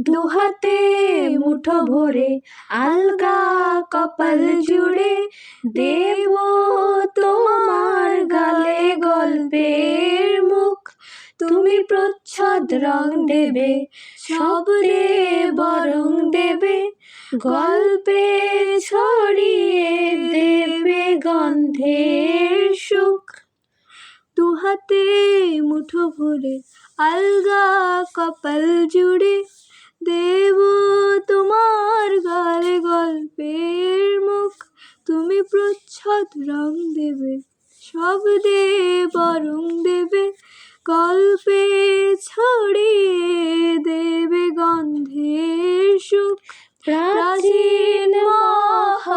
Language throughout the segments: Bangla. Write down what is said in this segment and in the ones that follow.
দুহাতে মুঠো ভরে আলগা কপাল জুড়ে দেব তোমার গালে গল্পের মুখ। তুমি প্রচ্ছদ রং দেবে, শব্দে বরং দেবে, গল্পে ছড়িয়ে দেবে গন্ধের সুখ। দুহাতে মুঠো ভরে আলগা কপাল জুড়ে দেব তোমার গালে গল্পের মুখ। তুমি প্রচ্ছদ রং দেবে শব্দে বরং দেবে। গল্পে ছড়িয়ে দেবে গন্ধের সুখ। প্রাচীন মহাকাশে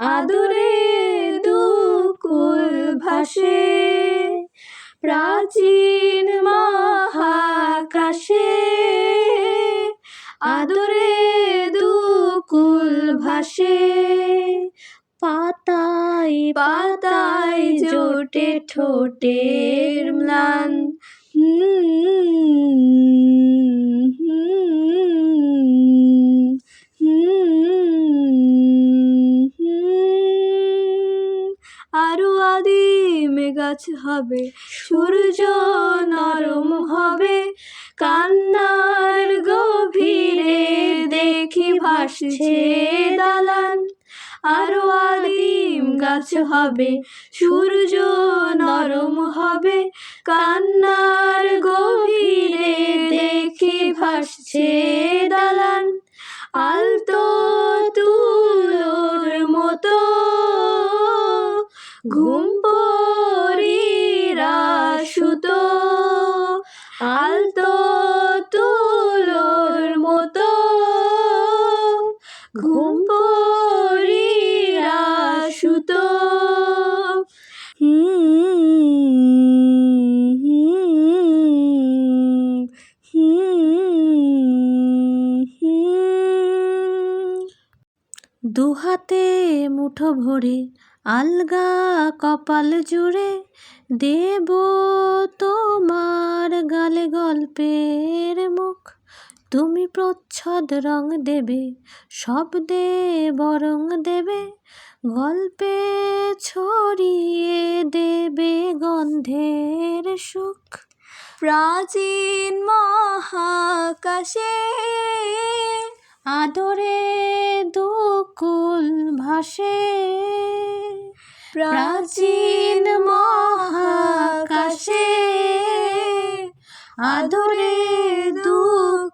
আদরে দুকুল ভাসে। প্রাচীন মহাকাশে আদরে দুকুল ভাসে। পাতায় পাতায় জোটে ঠোঁটের ম্লান। গাছ হবে, সূর্য নরম হবে, কান্নার গভীরে দেখি ভাসছে দালান। আরও আদিম গাছ হবে, সূর্য নরম হবে, কান্নার গভীরে দেখি ভাসছে দালান। আলতো তুলোর মতো ঘুম ঘুম পরীরা সুতো। দুহাতে মুঠো ভরে আলগা কপাল জুড়ে দেব তোমার গালে গল্পের মুখ তুমি প্রচ্ছদ রং দেবে, শব্দে বরং দেবে, গল্পে ছড়িয়ে দেবে গন্ধের সুখ। প্রাচীন মহাকাশে আদরে দুকুল ভাসে। প্রাচীন মহাকাশে আদরে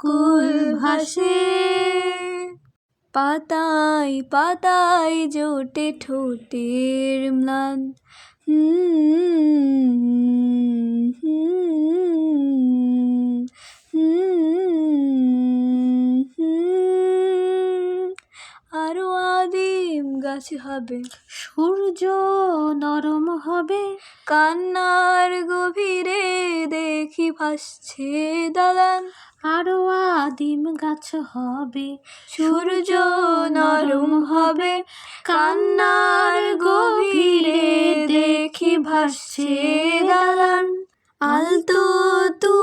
দুকুল ভাসে। পাতায় পাতায় জোটে ঠোঁটের ম্লান। আরও আদিম গাছ হবে, সূর্য নরম হবে। কান্নার গভীরে দেখি ভাসছে দালান। আরও আদিম গাছ হবে সূর্য নরম হবে কান্নার গভীরে দেখি ভাসছে দালান। আলতো তু